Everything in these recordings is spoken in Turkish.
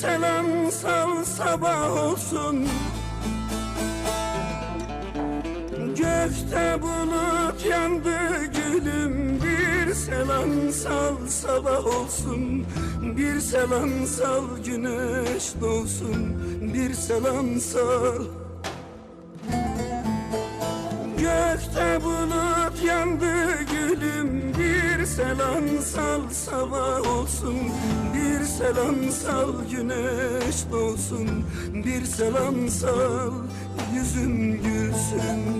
selam sal sabah olsun. Gökte bulut yandı gülüm. Bir selam sal sabah olsun. Bir selam sal güneş doğsun. Bir selam sal. Gökte bulut yandı gülüm. Bir selam sal sabah olsun selam sal güneş doğsun. Bir selam sal yüzüm gülsün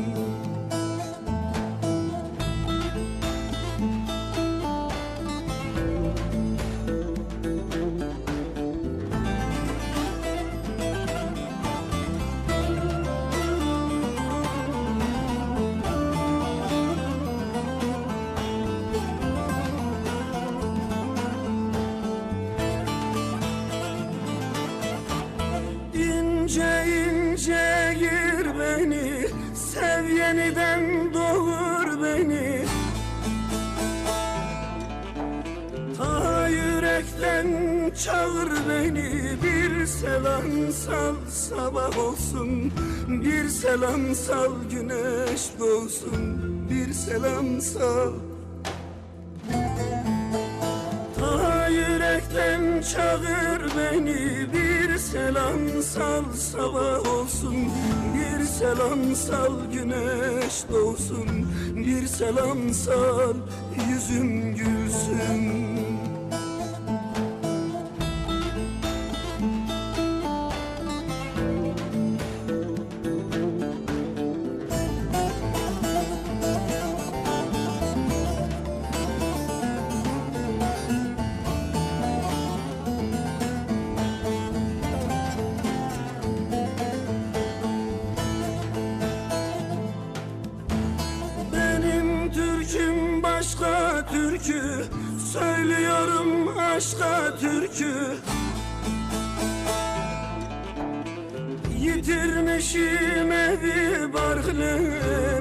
yeniden doğur beni? Ta yürekten çağır beni. Bir selam sal sabah olsun. Bir selam sal güneş doğsun. Bir selam sal. Ta yürekten çağır beni selam sal sabah olsun. Bir selam sal güneş doğsun. Bir selam sal yüzüm gülsün türkü Söylüyorum aşka türkü. Yitirmişim evi barklı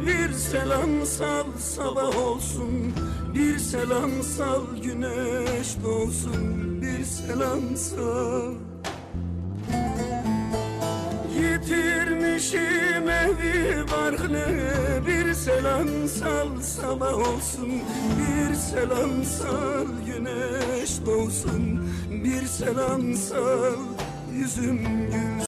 Bir selam sal sabah olsun. Bir selam sal güneş doğsun Bir selam sal selam sal sabah olsun. Bir selam sal güneş doğsun. Bir selam sal yüzüm gülsün